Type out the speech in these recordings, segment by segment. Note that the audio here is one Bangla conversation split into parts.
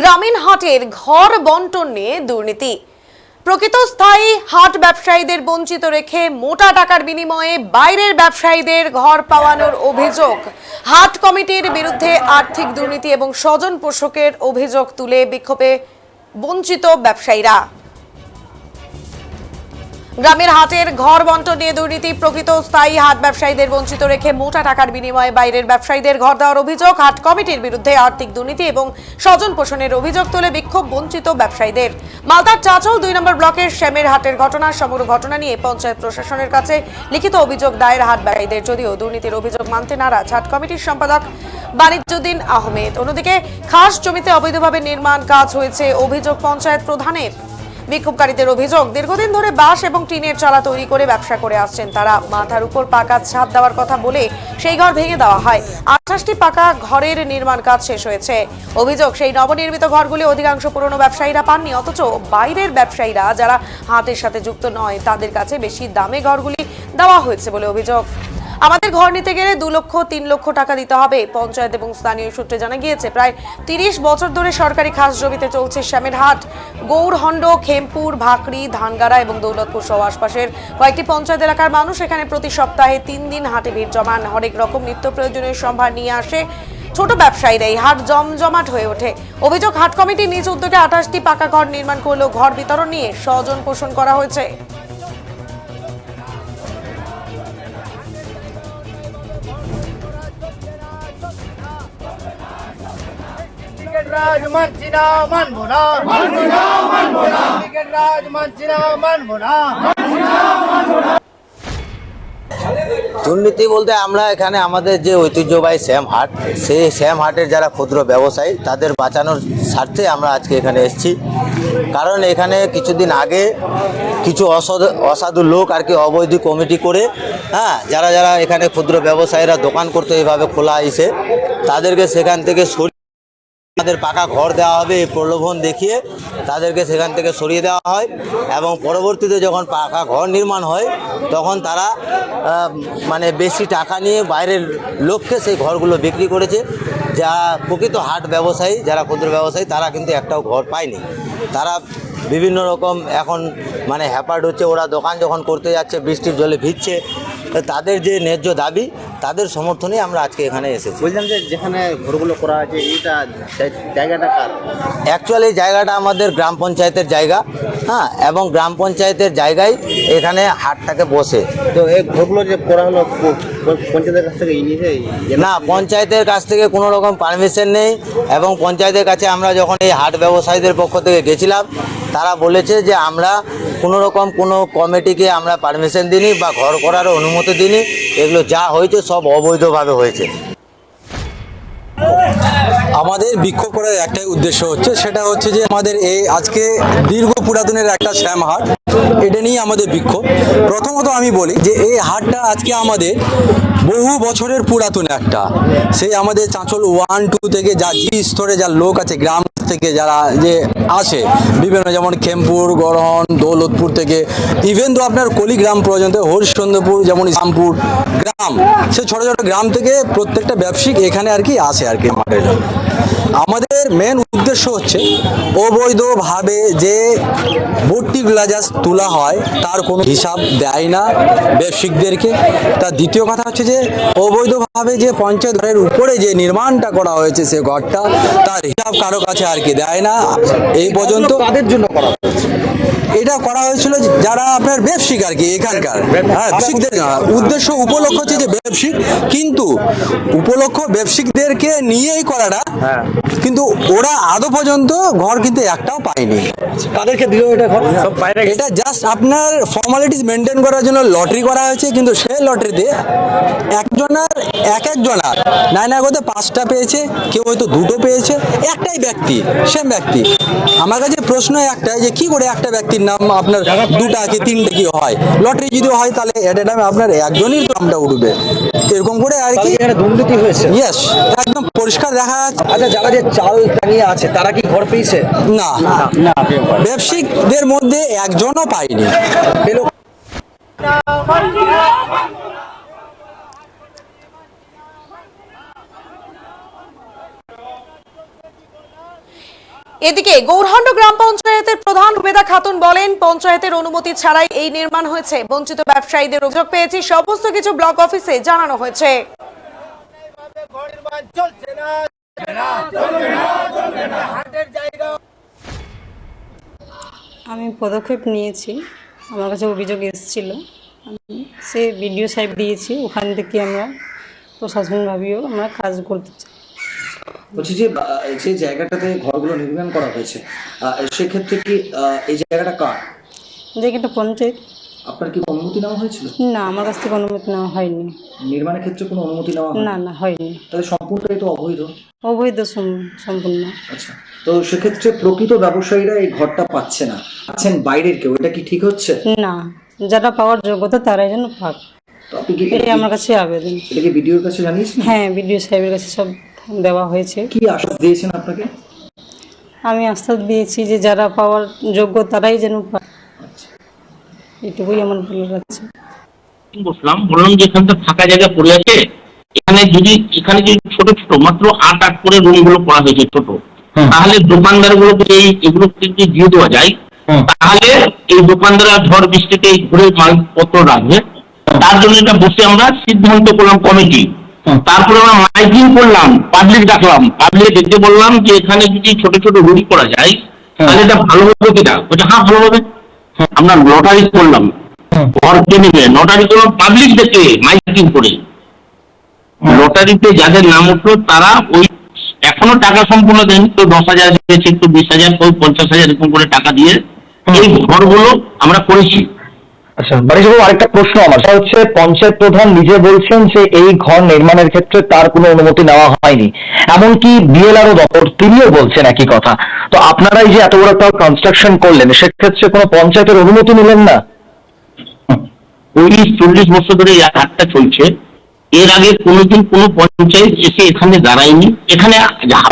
গ্রামীণ হাটের ঘর বন্টন নিয়ে দুর্নীতি। প্রকৃত স্থায়ী হাট ব্যবসায়ীদের বঞ্চিত রেখে মোটা টাকার বিনিময়ে বাইরের ব্যবসায়ীদের ঘর পাওয়ানোর অভিযোগ। হাট কমিটির বিরুদ্ধে আর্থিক দুর্নীতি এবং স্বজন পোষকের অভিযোগ তুলে বিক্ষোভে বঞ্চিত ব্যবসায়ীরা। গ্রামের হাটের ঘর বন্টন নিয়ে দুর্নীতি, প্রকৃত স্থায়ী হাট ব্যবসায়ীদের বঞ্চিত রেখে মোটা টাকার বিনিময়ে বাইরের ব্যবসায়ীদের ঘর দেওয়ার অভিযোগ, হাট কমিটির বিরুদ্ধে আর্থিক দুর্নীতি এবং স্বজন পোষণের অভিযোগ তুলে বিক্ষোভ বঞ্চিত ব্যবসায়ীদের। মালদার চাচল দুই নম্বর ব্লকের শ্যামের হাটের ঘটনা, সমগ্র ঘটনা নিয়ে পঞ্চায়েত প্রশাসনের কাছে লিখিত অভিযোগ দায়ের হাট ব্যবসায়ীদের, যদিও দুর্নীতির অভিযোগ মানতে নারাজ। হাট কমিটির সম্পাদক বাণিজ্যুদ্দিন আহমেদ। অন্যদিকে খাস জমিতে অবৈধভাবে নির্মাণ কাজ হয়েছে, অভিযোগ পঞ্চায়েত প্রধানের। বিক্ষোভকারীদের অভিযোগ, দীর্ঘদিন ধরে বাঁশ এবং টিনের চালা তৈরি করে ব্যবসা করে আসছেন তারা। মাথার উপর পাকা ছাদ দেওয়ার কথা বলে সেই ঘর ভেঙে দেওয়া হয়। আঠাশটি পাকা ঘরের নির্মাণ কাজ শেষ হয়েছে। অভিযোগ, সেই নবনির্মিত ঘরগুলি অধিকাংশ পুরনো ব্যবসায়ীরা পাননি, অথচ বাইরের ব্যবসায়ীরা, যারা হাটের সাথে যুক্ত নয়, তাদের কাছে বেশি দামে ঘরগুলি দেওয়া হয়েছে বলে অভিযোগ। আমাদের ঘর নিতে গেলে দু লক্ষ, তিন লক্ষ টাকা দিতে হবে। পঞ্চায়েত এবং স্থানীয় সূত্রে জানা গিয়েছে, প্রায় তিরিশ বছর ধরে সরকারি খাস জমিতে চলছে শ্যামের হাট। গৌরহণ্ড খেমপুর, ভাকড়ি, ধানগাড়া এবং দৌলতপুর সহ আশপাশের কয়েকটি পঞ্চায়েত এলাকার মানুষ এখানে প্রতি সপ্তাহে তিন দিন হাটে ভিড় জমান। হরেক রকম নিত্য প্রয়োজনীয় সম্ভার নিয়ে আসে ছোট ব্যবসায়ীরা। এই হাট জমজমাট হয়ে ওঠে। অভিযোগ, হাট কমিটি নিজ উদ্যোগে আঠাশটি পাকা ঘর নির্মাণ করলেও ঘর বিতরণ নিয়ে স্বজন পোষণ করা হয়েছে। রাজ মানছি না। মানবো না। ক্রিকেট রাজ মানছি না। মানবো না। দুর্নীতি বলতে আমরা এখানে আমাদের যে ঐতিহ্যবাহী শ্যাম হাট সেই শ্যাম হাটের যারা ক্ষুদ্র ব্যবসায়ী তাদের বাঁচানোর স্বার্থে আমরা আজকে এখানে এসেছি। কারণ এখানে কিছুদিন আগে কিছু অসাধু অসাধু লোক আর কি অবৈধ কমিটি করে হ্যাঁ যারা যারা এখানে ক্ষুদ্র ব্যবসায়ীরা দোকান করতে এইভাবে খোলা আইসে তাদেরকে সেখান থেকে সরিয়ে তাদের পাকা ঘর দেওয়া হবে, এই প্রলোভন দেখিয়ে তাদেরকে সেখান থেকে সরিয়ে দেওয়া হয় এবং পরবর্তীতে যখন পাকা ঘর নির্মাণ হয়, তখন তারা মানে বেশি টাকা নিয়ে বাইরের লোককে সেই ঘরগুলো বিক্রি করেছে। যা প্রকৃত হাট ব্যবসায়ী, যারা ক্ষুদ্র ব্যবসায়ী, তারা কিন্তু একটাও ঘর পায়নি। তারা বিভিন্ন রকম এখন মানে হ্যাপার্ড হচ্ছে, ওরা দোকান যখন করতে যাচ্ছে, বৃষ্টির জলে ভিজছে তাদের যে ন্যায্য দাবি তাদের সমর্থনে আমরা আজকে এখানে এসেছি। বলছিলাম যে যেখানে ঘরগুলো করা আছে এইটা জায়গাটা কার? অ্যাকচুয়ালি জায়গাটা আমাদের গ্রাম পঞ্চায়েতের জায়গা হ্যাঁ এবং গ্রাম পঞ্চায়েতের জায়গায় এখানে হাটটাকে বসে। তো এই ঘরগুলো যে করা হলো পঞ্চায়েতের কাছ থেকে না পঞ্চায়েতের কাছ থেকে কোনো রকম পারমিশন নেই এবং পঞ্চায়েতের কাছে আমরা যখন এই হাট ব্যবসায়ীদের পক্ষ থেকে গেছিলাম তারা বলেছে যে আমরা কোনো রকম কোনো কমিটিকে আমরা পারমিশন দিইনি বা ঘর করার অনুমতি দিইনি। এগুলো যা হয়েছে সব অবৈধভাবে হয়েছে। আমাদের বিক্ষোভ করার একটাই উদ্দেশ্য হচ্ছে, সেটা হচ্ছে যে আমাদের এই আজকে দীর্ঘ পুরাতনের একটা শ্যাম হাট, এটা নিয়ে আমাদের বিক্ষোভ। প্রথমত আমি বলি যে এই হাটটা আজকে আমাদের বহু বছরের পুরাতন একটা। সেই আমাদের চাঁচল ওয়ান টু থেকে যা যে স্তরে যা লোক আছে, গ্রাম থেকে যারা যে আসে বিভিন্ন যেমন খেমপুর, গড়হন, দৌলতপুর থেকে ইভেন তো আপনার কলিগ্রাম পর্যন্ত, হরিশ্চন্দ্রপুর, যেমন ইসলামপুর গ্রাম, সে ছোট ছোট গ্রাম থেকে প্রত্যেকটা ব্যবসায়িক এখানে আর কি আসে আর কি আমাদের জন্য। আমাদের মেন উদ্দেশ্য হচ্ছে অবৈধভাবে যে ভর্তি গ্লাজাস তোলা হয়, তার কোনো হিসাব দেয় না ব্যবসায়িকদেরকে তার দ্বিতীয় কথা হচ্ছে যে, অবৈধভাবে যে পঞ্চায়েত ঘরের উপরে যে নির্মাণটা করা হয়েছে সে ঘরটা, তার হিসাব কারও কাছে আর কি দেয় না। এই পর্যন্ত তাদের জন্য করা এটা করা হয়েছিল যারা আপনার ব্যবসিক আর কি এখানকার। হ্যাঁ উদ্দেশ্য উপলক্ষ হচ্ছে যে ব্যবসায়িক কিন্তু উপলক্ষ ব্যবসায়িকদেরকে নিয়েই করাটা কিন্তু ওরা আদৌ পর্যন্ত ঘর কিন্তু একটাও পায়নি। তাদেরকে দিল এটা ঘর? সব বাইরে এটা জাস্ট আপনার ফর্মালিটিস মেনটেন করার জন্য লটারি করা হয়েছে কিন্তু সেই লটারিতে একজনের এক একজনার নাই না করতে পাঁচটা পেয়েছে কেউ হয়তো দুটো পেয়েছে একটাই ব্যক্তি সেম ব্যক্তি। আমার কাছে প্রশ্ন একটাই যে কি করে একটা ব্যক্তির নাম আপনার দুটা কি তিনটে কি হয়? লটারি যদি হয় তাহলে এট এ টাইমে আপনার একজনই নামটা উঠবে। এরকম করে আর কি? দুর্নীতি হয়েছে। ইয়েস একদম পরিষ্কার দেখা যাচ্ছে। আচ্ছা যারা যে চাল টাঙিয়ে আছে তারা কি ঘর পেয়েছে? না। না ব্যবসায়িকদের মধ্যে একজনও পাইনি এদিকে গৌরহন্ড গ্রাম পঞ্চায়েতের প্রধান রুবেদা খাতুন বলেন, পঞ্চায়েতের অনুমতি ছাড়াই এই নির্মাণ হয়েছে। বঞ্চিত ব্যবসায়ীদের অভিযোগ পেয়েছি, সমস্ত কিছু ব্লক অফিসে জানানো হয়েছে। আমি পদক্ষেপ নিয়েছি, আমার কাছে অভিযোগ এসেছিল। সে বিডিও সাহেব দিয়েছি, ওখান থেকে আমরা প্রশাসনভাবেও আমরা কাজ করতে চাই। বলছি যে যে জায়গাটাতে ঘরগুলো নির্মাণ করা হয়েছে সেক্ষেত্রে কি এই জায়গাটা কার? একটা পঞ্চায়েত। আপনার কি অনুমতি নেওয়া হয়েছিল? না আমার কাছ থেকে অনুমতি নেওয়া হয়নি। নির্মাণের ক্ষেত্রে কোনো অনুমতি নেওয়া না না হয়নি। তাহলে সম্পূর্ণটাই তো অবৈধ? অবৈধ সম- সম্পূর্ণ। আচ্ছা তো সেক্ষেত্রে প্রকৃত ব্যবসায়ীরা এই ঘরটা পাচ্ছে না। পাচ্ছেন বাইরের কেউ এটা কি ঠিক হচ্ছে? না যারা পাওয়ার যোগ্যতা তারাই যেন পাক। তো আপনি কি এটাই আমার কাছে আবেদন। এটা কি বিডিওর কাছে জানিয়েছেন? হ্যাঁ বিডিও সাহেবের কাছে সব দেওয়া হয়েছে। কি আশ্বাস দিয়েছেন আপনাকে? আমি আশ্বাস দিয়েছি যে যারা পাওয়ার যোগ্য তারাই যেন পাক এটুকুই আমার বলার আছে। বসলাম বললাম যে এখানটা ফাঁকা জায়গা পড়ে আছে। এখানে যদি এখানে যদি ছোট ছোট মাত্র আট আট করে রুমগুলো করা হয়েছে ছোট তাহলে দোকানদার গুলোকে এই এগুলো যদি দিয়ে দেওয়া যায় তাহলে এই দোকানদাররা ঝড় বৃষ্টিতে এই ঘুরে মালপত্র রাখবে। তার জন্য এটা বসে আমরা সিদ্ধান্ত করলাম কমিটি তারপরে আমরা মাইকিং করলাম পাবলিক ডাকলাম। পাবলিক দেখতে বললাম যে এখানে যদি ছোট ছোট রুটি করা যায় তাহলে এটা ভালো হবে কিনা? ওটা হ্যাঁ ভালো হবে। আমরা লটারি করলাম। ঘর লটারি করলাম পাবলিক দেখে মাইকিং করে। লটারিতে যাদের নাম উঠল তারা ওই এখনও টাকা সম্পূর্ণ দেন তো দশ হাজার দিয়েছে একটু বিশ হাজার কেউ পঞ্চাশ হাজার এরকম করে টাকা দিয়ে এই ঘরগুলো আমরা করেছি। আচ্ছা বাড়িবাবু আরেকটা প্রশ্ন আমার। সেটা হচ্ছে পঞ্চায়েত প্রধান নিজে বলছেন যে এই ঘর নির্মাণের ক্ষেত্রে তার কোনো অনুমতি নেওয়া হয়নি। এমনকি বিএলআরও দপ্তর তিনিও বলছেন একই কথা। তো আপনারা এই যে এত বড় একটা কনস্ট্রাকশন করলেন সেক্ষেত্রে কোনো পঞ্চায়েতের অনুমতি নিলেন না? ওই চল্লিশ বছর ধরে এই হাটটা চলছে এর আগে কোনোদিন কোনো পঞ্চায়েত এসে এখানে দাঁড়ায়নি। এখানে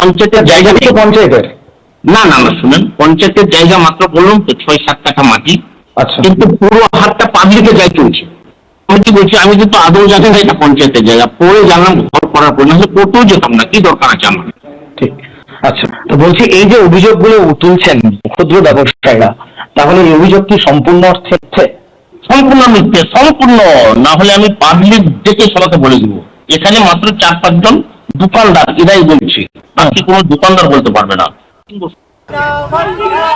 পঞ্চায়েতের জায়গা জায়গা পঞ্চায়েতের? না না না শুনেন। পঞ্চায়েতের জায়গা মাত্র বললাম তো ছয় সাত কাঠা মাটি। কিন্তু পুরো হাটটা পাবলিকের জায়গা চলছে আমি কি বলছি আমি কিন্তু আদৌ জানি না এটা পঞ্চায়েতের জায়গা পরে জানলাম ঘর করার পর নাহলে করতেও যেতাম না কি দরকার আছে আমার? ঠিক। আচ্ছা তো বলছি এই যে অভিযোগগুলো তুলছেন ক্ষুদ্র ব্যবসায়ীরা তাহলে এই অভিযোগ কি সম্পূর্ণ অর্থে সম্পূর্ণ মিথ্যে সম্পূর্ণ। না হলে আমি পাবলিক ডেকে সবাইকে বলে দিব। এখানে মাত্র চার পাঁচজন দোকানদার এরাই বলছি। বাকি কোনো দোকানদার বলতে পারবে না।